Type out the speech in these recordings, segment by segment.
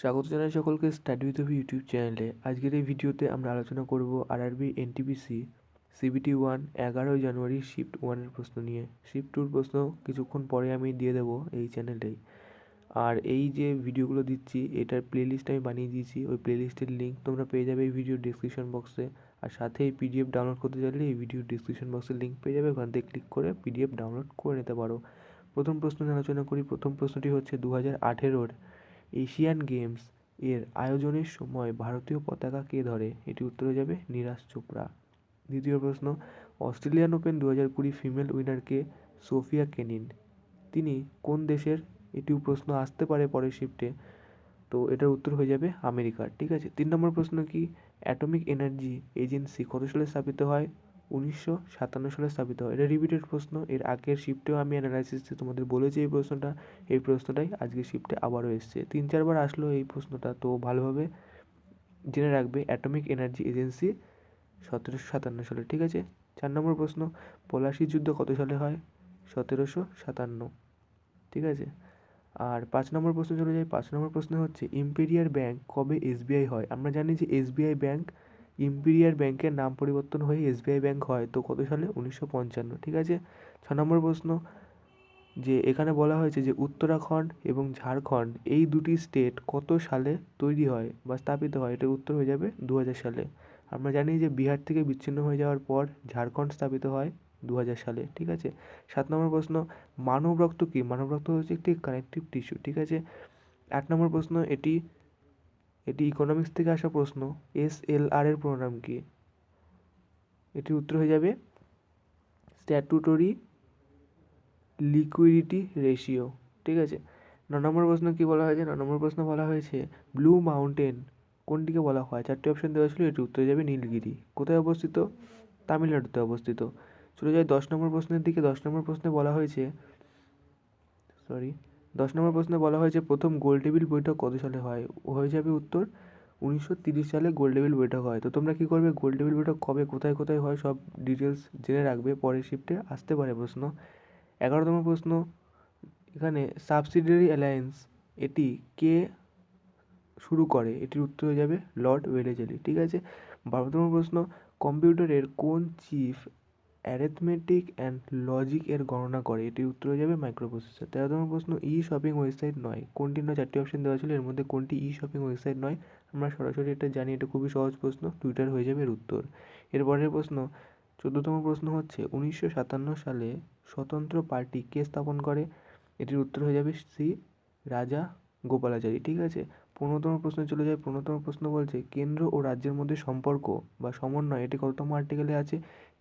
স্বাগত জানাই সকলকে স্টাডি উইথ অফ ইউটিউব চ্যানেলে আজকের এই ভিডিওতে আমরা আলোচনা করব আরআরবি এনটিপিসি সিবিটি ওয়ান এগারোই জানুয়ারি শিফট ওয়ানের প্রশ্ন নিয়ে। শিফট টুর প্রশ্ন কিছুক্ষণ পরে আমি দিয়ে দেবো এই চ্যানেলেই আর এই যে ভিডিওগুলো দিচ্ছি, এটার প্লেলিস্ট আমি বানিয়ে দিয়েছি। ওই প্লেলিস্টের লিঙ্ক তোমরা পেয়ে যাবে এই ভিডিও ডিসক্রিপশন বক্সে আর সাথে এই পিডিএফ ডাউনলোড করতে চাইলে এই ভিডিও ডিসক্রিপশন বক্সের লিঙ্ক পেয়ে যাবে। ওখান থেকে ক্লিক করে পিডিএফ ডাউনলোড করে নিতে পারো। প্রথম প্রশ্ন আলোচনা করি। প্রথম প্রশ্নটি হচ্ছে দু হাজার আঠেরোর এশিয়ান গেমস এর আয়োজনের সময় ভারতীয় পতাকা কে ধরে। এটি উত্তর হয়ে যাবে নীরাজ চোপড়া। দ্বিতীয় প্রশ্ন, অস্ট্রেলিয়ান ওপেন দু হাজার কুড়ি ফিমেল উইনারকে সোফিয়া কেনিন। তিনি কোন দেশের? এটিও প্রশ্ন আসতে পারে পরের শিফটে। তো এটার উত্তর হয়ে যাবে আমেরিকার। ঠিক আছে, তিন নম্বর প্রশ্ন কি? অ্যাটমিক এনার্জি এজেন্সি কত সালে স্থাপিত হয়? উনিশশো সাতান্ন সালে স্থাপিত হয়। এটা রিপিটেড প্রশ্ন। এর আগের শিফটেও আমি অ্যানালাইসিস তোমাদের বলেছি এই প্রশ্নটা। এই প্রশ্নটাই আজকে শিফটে আবারও এসছে। তিন চারবার আসলো এই প্রশ্নটা। তো ভালোভাবে জেনে রাখবে অ্যাটমিক এনার্জি এজেন্সি সতেরোশো সাতান্ন সালে, ঠিক আছে? চার নম্বর প্রশ্ন, পলাশি যুদ্ধ কত সালে হয়? সতেরোশো সাতান্ন, ঠিক আছে? আর পাঁচ নম্বর প্রশ্ন চলে যায় পাঁচ নম্বর প্রশ্ন হচ্ছে ইম্পেরিয়ার ব্যাংক কবে এসবিআই হয়? আমরা জানি যে এসবিআই ব্যাংক ইম্পেরিয়ার ব্যাংকের নাম পরিবর্তন হয়ে এসবিআই ব্যাংক হয়। তো কত সালে? উনিশশো পঞ্চান্ন। ঠিক আছে? ছ নম্বর প্রশ্ন। যে এখানে বলা হয়েছে যে উত্তরাখণ্ড এবং ঝাড়খণ্ড এই দুটি স্টেট কত সালে তৈরি হয় বা স্থাপিত হয়? এটার উত্তর হয়ে যাবে দু হাজার সালে। আমরা জানি যে বিহার থেকে বিচ্ছিন্ন হয়ে যাওয়ার পর ঝাড়খণ্ড স্থাপিত হয় দু হাজার সালে। ঠিক আছে? সাত নম্বর প্রশ্ন। মানব রক্ত কী? মানব রক্ত হচ্ছে একটি কানেকটিভ টিস্যু ঠিক আছে? আট নম্বর প্রশ্ন। এটি এটি ইকোনমিক্স থেকে আসা প্রশ্ন, এস এল আর এর প্রোনাম কি? এটির উত্তর হয়ে যাবে স্ট্যাটুটরি লিকুইডিটি রেশিও ঠিক আছে? ন নম্বর প্রশ্ন কী বলা হয়েছে? ন নম্বর প্রশ্ন বলা হয়েছে ব্লু মাউন্টেন কোনটিকে বলা হয়? চারটি অপশন দেওয়া ছিল, এটি উত্তরে যাবে নীলগিরি। কোথায় অবস্থিত? তামিলনাড়ুতে অবস্থিত। চলে যায় দশ নম্বর প্রশ্নের দিকে। দশ নম্বর প্রশ্নে বলা হয়েছে সরি দশ নম্বর প্রশ্নে বলা হয়েছে, প্রথম গোলটেবিল বৈঠক কত সালে হয়? হয়ে যাবে উত্তর, উনিশশো তিরিশ সালে গোলটেবিল বৈঠক হয়। তো তোমরা কী করবে? গোলটেবিল বৈঠক কবে, কোথায় কোথায় হয় সব ডিটেলস জেনে রাখবে। পরের শিফটে আসতে পারে প্রশ্ন। এগারোতম প্রশ্ন, এখানে সাবসিডিয়ারি অ্যালায়েন্স এটি কে শুরু করে? এটির উত্তর হয়ে যাবে লর্ড ওয়েলেজেলি ঠিক আছে? বারোতম প্রশ্ন, কম্পিউটারের কোন চিফ অ্যারেথমেটিক অ্যান্ড লজিক এর গণনা করে। এটির উত্তর হয়ে যাবে মাইক্রোপ্রসেসর তেরোতম প্রশ্ন ই শপিং ওয়েবসাইট নয়। কোনটি নয় চারটি অপশন দেওয়া ছিল, এর মধ্যে কোনটি ই শপিং ওয়েবসাইট নয়? আমরা সরাসরি এটা জানি, এটা খুবই সহজ প্রশ্ন টুইটার হয়ে যাবে এর উত্তর। এরপরের প্রশ্ন, চোদ্দতম প্রশ্ন হচ্ছে, উনিশশো সাতান্ন সালে স্বতন্ত্র পার্টি কে স্থাপন করে? এটির উত্তর হয়ে যাবে শ্রী রাজা গোপালাচারী। ঠিক আছে? পনেরোতম প্রশ্ন চলে যায়। পনেরোতম প্রশ্ন বলছে, কেন্দ্র ও রাজ্যের মধ্যে সম্পর্ক বা সমন্বয়, এটি কততম আর্টিকেলে আছে?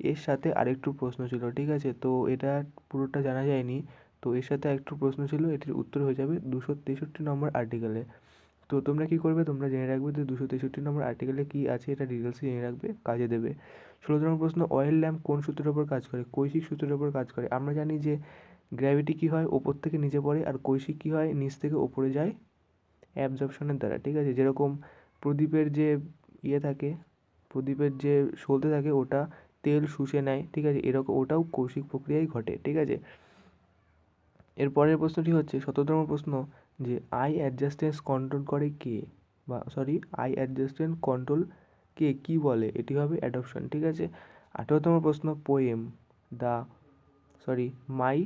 এর সাথে আরেকটু প্রশ্ন ছিল, ঠিক আছে? তো এটা পুরোটা জানা যায়নি। তো এর সাথে একটু প্রশ্ন ছিল, এটির উত্তর হয়ে যাবে দুশো তেষট্টি নম্বর আর্টিকেলে তো তোমরা কী করবে? তোমরা জেনে রাখবে যে দুশো তেষট্টি নম্বর আর্টিকেলে কী আছে, এটা ডিটেলসে জেনে রাখবে, কাজে দেবে। ষোলোতম প্রশ্ন অয়েল ল্যাম্প কোন সূত্রের ওপর কাজ করে? কৈশিক সূত্রের ওপর কাজ করে। আমরা জানি যে গ্র্যাভিটি কী হয়? ওপর থেকে নিচে পড়ে, আর কৈশিক কী হয়? নিচ থেকে ওপরে যায় অ্যাবজর্পশনের দ্বারা, ঠিক আছে? যেরকম প্রদীপের যে ইয়ে থাকে, প্রদীপের যে সলতে থাকে, ওটা তেল শুষে নেয়, ঠিক আছে? এরকম ওটাও কৌশিক প্রক্রিয়ায় ঘটে, ঠিক আছে? এর পরের প্রশ্নটি হচ্ছে, সতেরোতম প্রশ্ন যে আই অ্যাডজাস্টেন্স কন্ট্রোল করে কে? বা সরি আই অ্যাডজাস্টেন্স কন্ট্রোল কে? কী বলে? এটি হবে অ্যাডপশন ঠিক আছে? আঠেরোতম প্রশ্ন poem the sorry my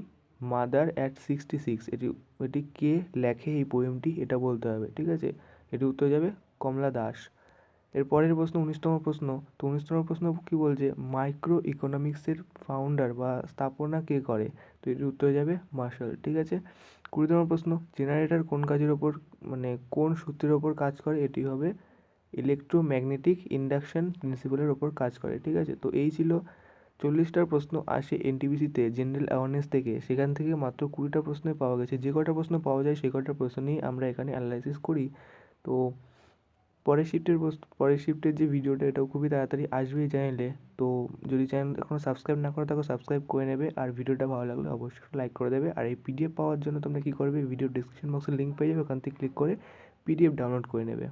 mother at sixty six এটি এটি কে লেখে এই পোয়েমটি এটা বলতে হবে, ঠিক আছে? এটি উত্তর যাবে কমলা দাস। এর পরের প্রশ্ন, উনিশতম প্রশ্ন। তো উনিশতম প্রশ্ন কী বলছে? মাইক্রো ইকোনমিক্সের ফাউন্ডার বা স্থাপনা কে করে? তো এটির উত্তর যাবে মার্শাল ঠিক আছে? কুড়িতম প্রশ্ন জেনারেটর কোন কাজের ওপর মানে কোন সূত্রের ওপর কাজ করে? এটি হবে ইলেকট্রোম্যাগনেটিক ইন্ডাকশন প্রিন্সিপালের ওপর কাজ করে, ঠিক আছে? তো এই ছিল চল্লিশটার প্রশ্ন আসে এনটিপিসিতে জেনারেল অ্যাওয়ারনেস থেকে। সেখান থেকে মাত্র কুড়িটা প্রশ্নে পাওয়া গেছে। যে কটা প্রশ্ন পাওয়া যায়, সে কটা প্রশ্ন নিয়েই আমরা এখানে অ্যানালাইসিস করি। তো পরের শিফটের পরের শিফটের যে ভিডিওটা এটাও খুবই তাড়াতাড়ি আসবে চ্যানেলে তো যদি চ্যানেল এখনও সাবস্ক্রাইব না করে থাকো সাবস্ক্রাইব করে নেবে। আর ভিডিওটা ভালো লাগলে অবশ্যই লাইক করে দেবে। আর এই পিডিএফ পাওয়ার জন্য তোমরা কী করবে? ভিডিও ডিসক্রিপশন বক্সে লিঙ্ক পেয়ে যাবে। ওখান থেকে ক্লিক করে পিডিএফ ডাউনলোড করে নেবে।